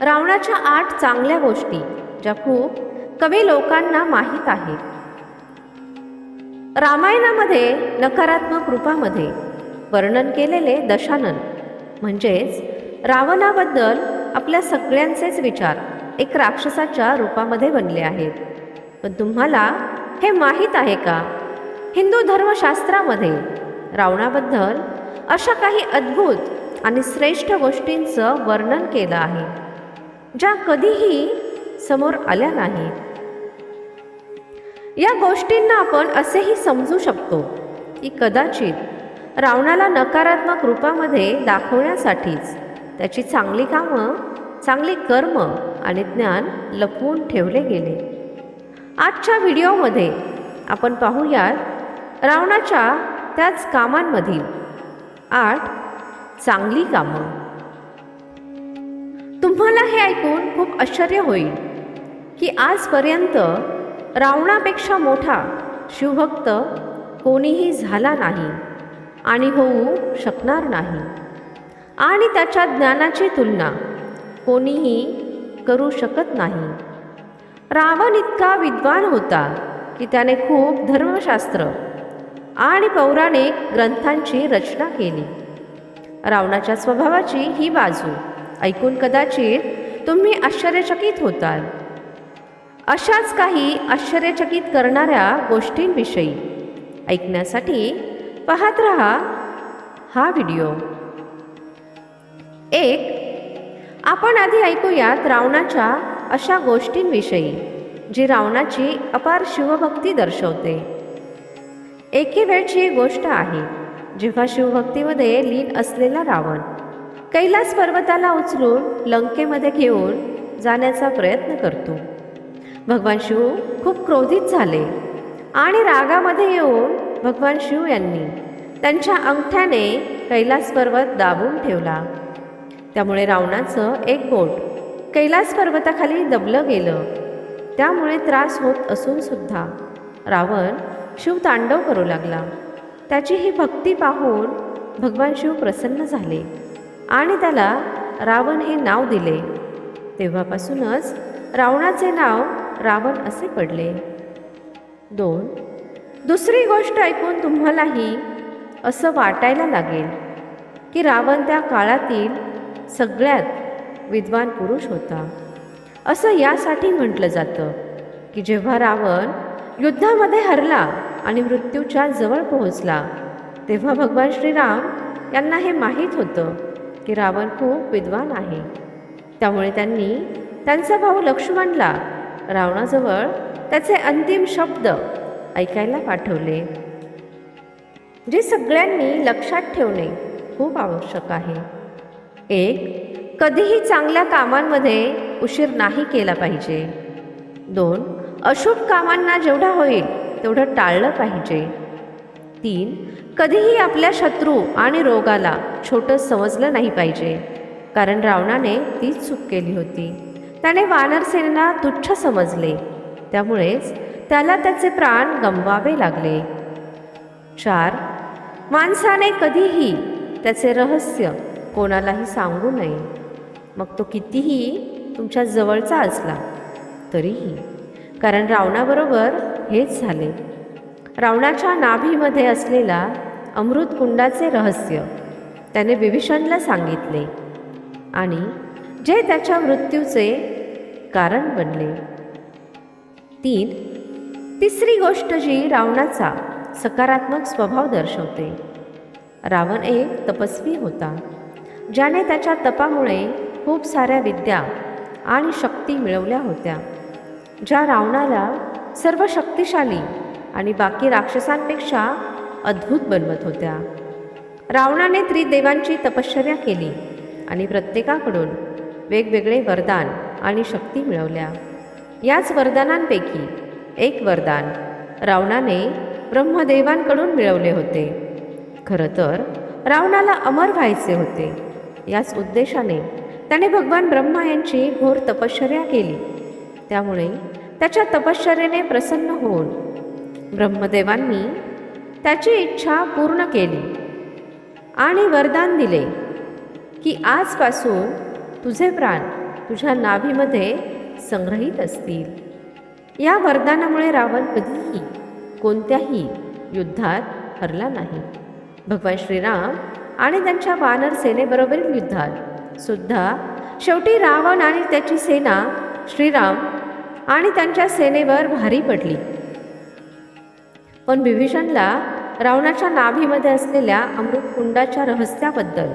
रावणाच्या आठ चांगल्या गोष्टी ज्या खूप कमी लोकांना माहीत आहेत. रामायणामध्ये नकारात्मक रूपामध्ये वर्णन केलेले दशानन म्हणजेच रावणाबद्दल आपल्या सगळ्यांचेच विचार एक राक्षसाच्या रूपामध्ये बनले आहेत. पण तुम्हाला हे माहीत आहे का? हिंदू धर्मशास्त्रामध्ये रावणाबद्दल अशा काही अद्भुत आणि श्रेष्ठ गोष्टींचं वर्णन केलं आहे. ज्या कधीही समोर आल्या नाहीत. या गोष्टींना आपण असेही समजू शकतो की कदाचित रावणाला नकारात्मक रूपामध्ये दाखवण्यासाठीच त्याची चांगली कामं चांगली कर्म आणि ज्ञान लपवून ठेवले गेले. आजच्या व्हिडिओमध्ये आपण पाहूयात रावणाच्या त्याच कामांमधील आठ चांगली कामं. तुम्हाला हे ऐकून खूप आश्चर्य होईल की आजपर्यंत रावणापेक्षा मोठा शिवभक्त कोणीही झाला नाही आणि होऊ शकणार नाही. आणि त्याच्या ज्ञानाची तुलना कोणीही करू शकत नाही. रावण इतका विद्वान होता की त्याने खूप धर्मशास्त्र आणि पौराणिक ग्रंथांची रचना केली. रावणाच्या स्वभावाची ही बाजू ऐकून कदाचित तुम्ही आश्चर्यचकित होताल. अशाच काही आश्चर्यचकित करणाऱ्या गोष्टींविषयी ऐकण्यासाठी पाहत रहा हा व्हिडिओ. एक आपण आधी ऐकूयात रावणाच्या अशा गोष्टींविषयी जी रावणाची अपार शिवभक्ती दर्शवते. एके वेळची एक गोष्ट आहे जेव्हा शिवभक्तीमध्ये लीन असलेला रावण कैलास पर्वताला उचलून लंकेमध्ये घेऊन जाण्याचा प्रयत्न करतो. भगवान शिव खूप क्रोधित झाले आणि रागामध्ये येऊन भगवान शिव यांनी त्यांच्या अंगठ्याने कैलास पर्वत दाबून ठेवला. त्यामुळे रावणाचं एक बोट कैलास पर्वताखाली दबलं गेलं. त्यामुळे त्रास होत असून सुद्धा रावण शिव तांडव करू लागला. त्याची ही भक्ती पाहून भगवान शिव प्रसन्न झाले. आणि त्याला रावण हे नाव दिले. तेव्हापासूनच रावणाचे नाव रावण असे पडले. दोन दुसरी गोष्ट ऐकून तुम्हालाही असं वाटायला लागेल की रावण त्या काळातील सगळ्यात विद्वान पुरुष होता. असं यासाठी म्हटलं जातं की जेव्हा रावण युद्धामध्ये हरला आणि मृत्यूच्या जवळ पोहोचला तेव्हा भगवान श्रीराम यांना हे माहीत होतं की रावण खूप विद्वान आहे. त्यामुळे त्यांनी त्यांचा भाऊ लक्ष्मणला रावणाजवळ त्याचे अंतिम शब्द ऐकायला पाठवले. जे सगळ्यांनी लक्षात ठेवणे खूप आवश्यक आहे. एक कधीही चांगल्या कामांमध्ये उशीर नाही केला पाहिजे. दोन अशुभ कामांना जेवढा होईल तेवढं टाळलं पाहिजे. तीन कधीही आपल्या शत्रू आणि रोगाला छोटं समजलं नाही पाहिजे. कारण रावणाने तीच चूक केली होती. त्याने वानरसेनेला तुच्छ समजले. त्यामुळेच त्याला त्याचे प्राण गमवावे लागले. चार माणसाने कधीही त्याचे रहस्य कोणालाही सांगू नये. मग तो कितीही तुमच्या जवळचा असला तरीही. कारण रावणाबरोबर हेच झाले. रावणाच्या नाभीमध्ये असलेला अमृतकुंडाचे रहस्य. त्याने विभीषणला सांगितले. आणि जे त्याच्या मृत्यूचे कारण बनले. तीन तिसरी गोष्ट जी रावणाचा सकारात्मक स्वभाव दर्शवते. रावण एक तपस्वी होता ज्याने त्याच्या तपामुळे खूप साऱ्या विद्या आणि शक्ती मिळवल्या होत्या ज्या रावणाला सर्व शक्तिशाली आणि बाकी राक्षसांपेक्षा अद्भुत बनवत होत्या. रावणाने त्रिदेवांची तपश्चर्या केली आणि प्रत्येकाकडून वेगवेगळे वरदान आणि शक्ती मिळवल्या. याच वरदानांपैकी एक वरदान रावणाने ब्रह्मदेवांकडून मिळवले होते. खरं तर रावणाला अमर व्हायचे होते. याच उद्देशाने त्याने भगवान ब्रह्मा यांची घोर तपश्चर्या केली. त्यामुळे त्याच्या तपश्चर्याने प्रसन्न होऊन ब्रह्मदेवांनी त्याची इच्छा पूर्ण केली. आणि वरदान दिले की आजपासून तुझे प्राण तुझ्या नाभीमध्ये संग्रहित असतील. या वरदानामुळे रावण कधीही कोणत्याही युद्धात हरला नाही. भगवान श्रीराम आणि त्यांच्या वानर सेनेबरोबरील युद्धात सुद्धा शेवटी रावण आणि त्याची सेना श्रीराम आणि त्यांच्या सेनेवर भारी पडली. पण विभीषणला रावणाच्या नाभीमध्ये असलेल्या अमृतकुंडाच्या रहस्याबद्दल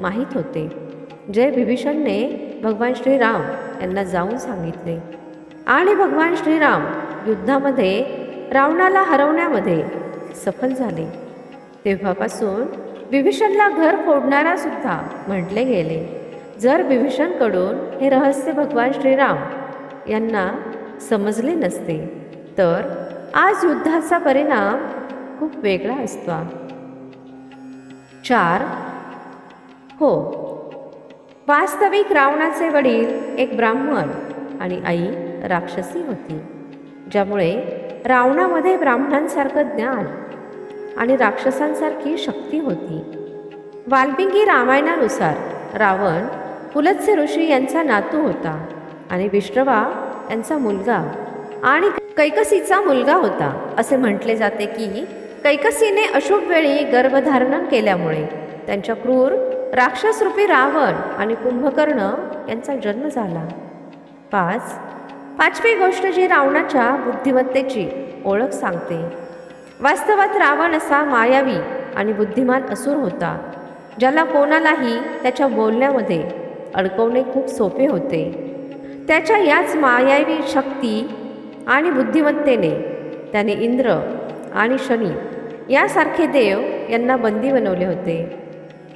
माहीत होते. जे विभीषणने भगवान श्रीराम यांना जाऊन सांगितले. आणि भगवान श्रीराम युद्धामध्ये रावणाला हरवण्यामध्ये सफल झाले. तेव्हापासून विभीषणला घर फोडणारा सुद्धा म्हटले गेले. जर विभीषणकडून हे रहस्य भगवान श्रीराम यांना समजले नसते तर आज युद्धाचा परिणाम खूप वेगळा असतो. चार. हो. वास्तविक रावणाचे वडील एक ब्राह्मण आणि आई राक्षसी होती ज्यामुळे रावणामध्ये ब्राह्मणांसारखं ज्ञान आणि राक्षसांसारखी शक्ती होती. वाल्मिकी रामायणानुसार रावण पुलत्स्य ऋषी यांचा नातू होता आणि विष्णवा यांचा मुलगा आणि कैकसीचा मुलगा होता असे म्हटले जाते की कैकसीने अशुभ वेळी गर्भधारण केल्यामुळे त्यांच्या क्रूर राक्षसरूपी रावण आणि कुंभकर्ण यांचा जन्म झाला. पाच. पाचवी गोष्ट जी रावणाच्या बुद्धिमत्तेची ओळख सांगते. वास्तवात रावण असा मायावी आणि बुद्धिमान असुर होता ज्याला कोणालाही त्याच्या बोलण्यामध्ये अडकवणे खूप सोपे होते. त्याच्या याच मायावी शक्ती आणि बुद्धिमत्तेने त्याने इंद्र आणि शनी यासारखे देव यांना बंदी बनवले होते.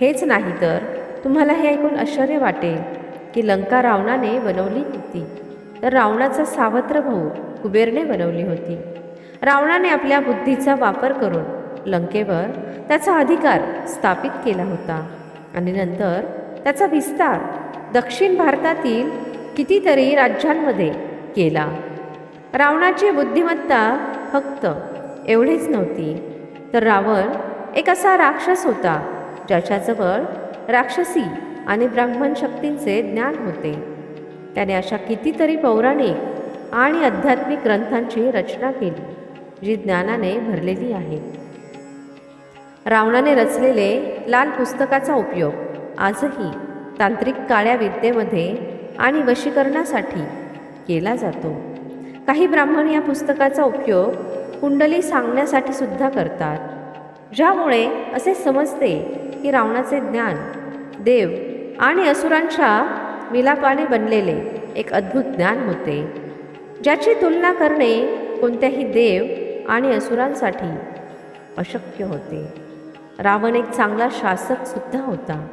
हेच नाही तर तुम्हाला हे ऐकून आश्चर्य वाटेल की लंका रावणाने बनवली होती. तर रावणाचा सावत्र भाऊ कुबेरने बनवली होती. रावणाने आपल्या बुद्धीचा वापर करून लंकेवर त्याचा अधिकार स्थापित केला होता. आणि नंतर त्याचा विस्तार दक्षिण भारतातील कितीतरी राज्यांमध्ये केला. रावणाची बुद्धिमत्ता फक्त एवढीच नव्हती. तर रावण एक असा राक्षस होता ज्याच्याजवळ राक्षसी आणि ब्राह्मण शक्तींचे ज्ञान होते. त्याने अशा कितीतरी पौराणिक आणि आध्यात्मिक ग्रंथांची रचना केली जी ज्ञानाने भरलेली आहे. रावणाने रचलेले लाल पुस्तकाचा उपयोग आजही तांत्रिक काळ्या विद्येमध्ये आणि वशीकरणासाठी केला जातो. काही ब्राह्मण या पुस्तकाचा उपयोग कुंडली सांगण्यासाठी सुद्धा करतात. ज्यामुळे असे समजते की रावणाचे ज्ञान देव आणि असुरांच्या मिलापाने बनलेले एक अद्भुत ज्ञान होते. ज्याची तुलना करणे कोणत्याही देव आणि असुरांसाठी अशक्य होते. रावण एक चांगला शासक सुद्धा होता.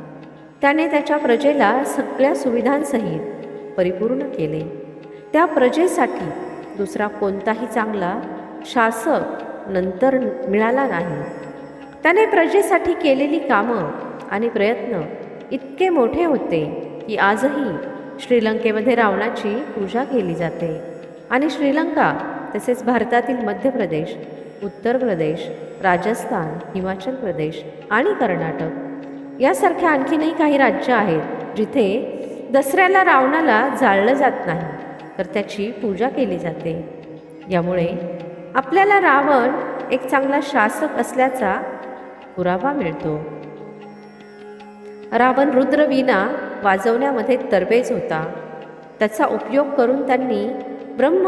त्याने त्याच्या प्रजेला सगळ्या सुविधांसहित परिपूर्ण केले. त्या प्रजेसाठी दुसरा कोणताही चांगला शासक नंतर मिळाला नाही. त्याने प्रजेसाठी केलेली कामं आणि प्रयत्न इतके मोठे होते की आजही श्रीलंकेमध्ये रावणाची पूजा केली जाते आणि श्रीलंका तसेच भारतातील मध्य प्रदेश उत्तर प्रदेश राजस्थान हिमाचल प्रदेश आणि कर्नाटक यासारख्या आणखीनही काही राज्य आहेत जिथे दसऱ्याला रावणाला जाळलं जात नाही तर त्याची पूजा केली जाते. यामुळे आपल्याला रावण एक चांगला शासक असल्याचा पुरावा मिळतो. रावण रुद्रवीणा वाजवण्यामध्ये तरबेज होता. त्याचा उपयोग करून त्यांनी ब्रह्म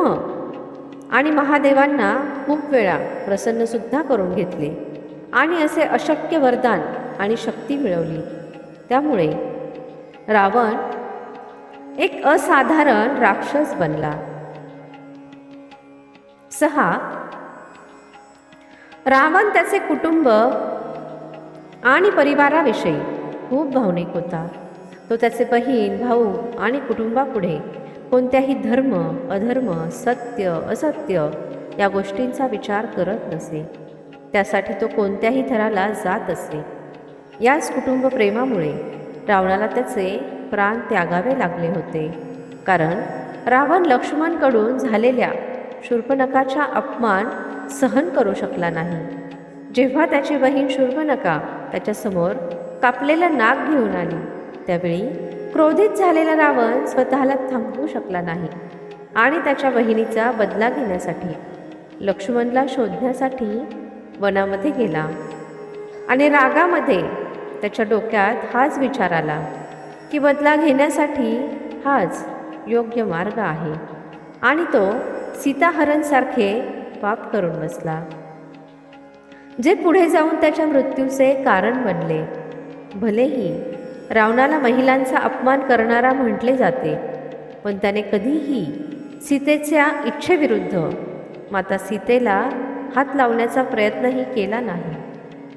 आणि महादेवांना खूप वेळा प्रसन्नसुद्धा करून घेतले आणि असे अशक्य वरदान आणि शक्ती मिळवली. त्यामुळे रावण एक असाधारण राक्षस बनला. सहा रावण त्याचे कुटुंब आणि परिवाराविषयी खूप भावनिक होता. तो त्याचे बहीण भाऊ आणि कुटुंबापुढे कोणत्याही धर्म अधर्म सत्य असत्य या गोष्टींचा विचार करत नसे. त्यासाठी तो कोणत्याही थराला जात असे. याच कुटुंब प्रेमामुळे रावणाला त्याचे प्राण त्यागावे लागले होते. कारण रावण लक्ष्मणकडून झालेल्या शूर्पणखाचा अपमान सहन करू शकला नाही. जेव्हा त्याची बहीण शूर्पणखा त्याच्यासमोर कापलेलं नाक घेऊन आली त्यावेळी क्रोधित झालेला रावण स्वतःला थांबवू शकला नाही आणि त्याच्या बहिणीचा बदला घेण्यासाठी लक्ष्मणला शोधण्यासाठी वनामध्ये गेला आणि रागामध्ये त्याच्या डोक्यात हाच विचार आला की बदला घेण्यासाठी हाच योग्य मार्ग आहे आणि तो सीताहरणसारखे पाप करून बसला. जे पुढे जाऊन त्याच्या मृत्यूचे कारण बनले. भलेही रावणाला महिलांचा अपमान करणारा म्हटले जाते पण त्याने कधीही सीतेच्या इच्छेविरुद्ध माता सीतेला हात लावण्याचा प्रयत्नही केला नाही.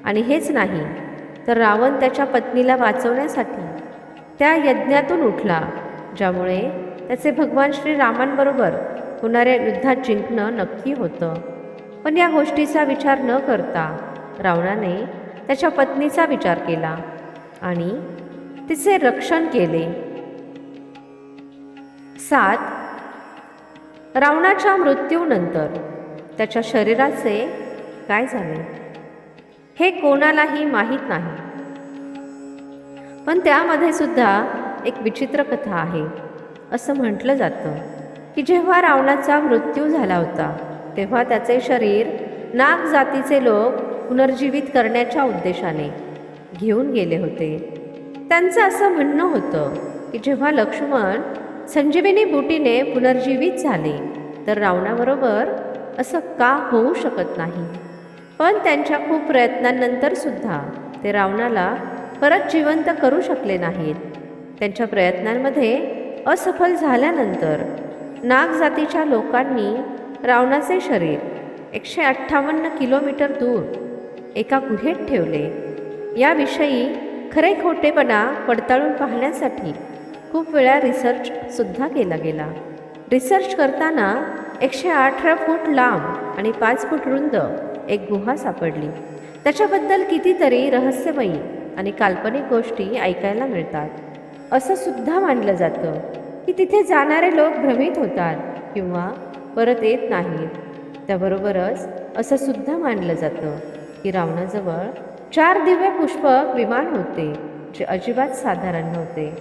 आणि हेच नाही तर रावण त्याच्या पत्नीला वाचवण्यासाठी त्या यज्ञातून उठला ज्यामुळे त्याचे भगवान श्रीरामांबरोबर होणाऱ्या युद्धात जिंकणं नक्की होतं. पण या गोष्टीचा विचार न करता रावणाने त्याच्या पत्नीचा विचार केला आणि तिचे रक्षण केले. सात रावणाच्या मृत्यूनंतर त्याच्या शरीराचे काय झाले? हे कोणालाही माहीत नाही. पण त्यामध्ये सुद्धा एक विचित्र कथा आहे असं म्हटलं जातं. की जेव्हा रावणाचा मृत्यू झाला होता तेव्हा त्याचे शरीर नाग जातीचे लोक पुनर्जीवित करण्याच्या उद्देशाने घेऊन गेले होते. त्यांचं असं म्हणणं होतं की जेव्हा लक्ष्मण संजीवनी बुटीने पुनर्जीवित झाले तर रावणाबरोबर असं का होऊ शकत नाही? पण त्यांच्या खूप प्रयत्नांनंतर सुद्धा ते रावणाला परत जिवंत करू शकले नाहीत. त्यांच्या प्रयत्नांमध्ये असफल झाल्यानंतर नाग जातीच्या लोकांनी रावणाचे शरीर एकशे अठ्ठावन्न किलोमीटर दूर एका गुहेत ठेवले. याविषयी खरे खोटेपणा पडताळून पाहण्यासाठी खूप वेळा रिसर्चसुद्धा केला गेला. रिसर्च करताना एकशे अठरा फूट लांब आणि पाच फूट रुंद एक गुहा सापडली. त्याच्याबद्दल कितीतरी रहस्यमयी आणि काल्पनिक गोष्टी ऐकायला मिळतात. असं सुद्धा मानलं जातं. की तिथे जाणारे लोक भ्रमित होतात किंवा परत येत नाहीत. त्याबरोबरच असं सुद्धा मानलं जातं की रावणाजवळ चार दिव्य पुष्पक विमान होते जे अजिबात साधारण नव्हते.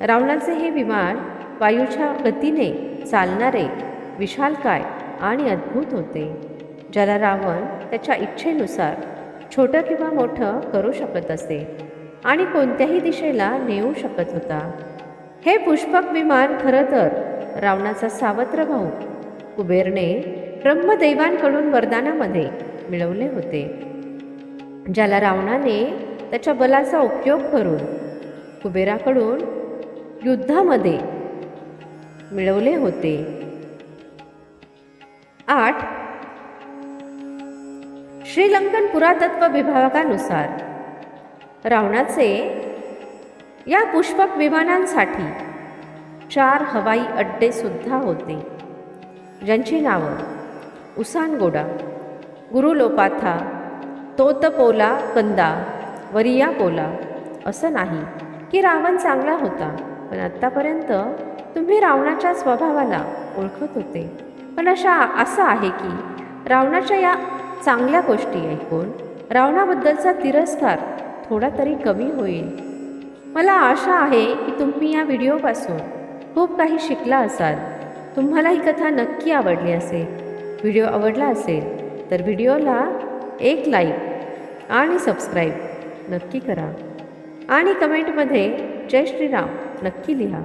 रावणाचे हे विमान वायूच्या गतीने चालणारे विशालकाय आणि अद्भुत होते ज्याला रावण त्याच्या इच्छेनुसार छोटं किंवा मोठं करू शकत असे आणि कोणत्याही दिशेला नेऊ शकत होता. हे पुष्पक विमान खरं तर रावणाचा सावत्र भाऊ कुबेरने ब्रह्मदैवांकडून वरदानामध्ये मिळवले होते ज्याला रावणाने त्याच्या बलाचा उपयोग करून कुबेराकडून युद्धामध्ये मिळवले होते. आठ. श्रीलंकन पुरातत्व विभागानुसार रावणाचे या पुष्पक विमानांसाठी चार हवाई अड्डे सुद्धा होते. ज्यांची नावं उसानगोडा गुरुलोपाथा तोतपोला कंदा वरियापोला असं नाही की रावण चांगला होता पण आत्तापर्यंत तुम्ही रावणाच्या स्वभावाला ओळखत होते. पण अशा असं आहे की रावणाच्या या चांगल्या गोष्टी ऐकून रावणाबद्दलचा तिरस्कार थोडा तरी कमी होईल. मला आशा आहे की तुम्ही या व्हिडिओपासून खूप काही शिकला असाल. तुम्हाला ही कथा नक्की आवडली असेल. व्हिडिओ आवडला असेल तर व्हिडिओला एक लाईक आणि सबस्क्राईब नक्की करा. आणि कमेंटमध्ये जय श्रीराम नक्की लिहा.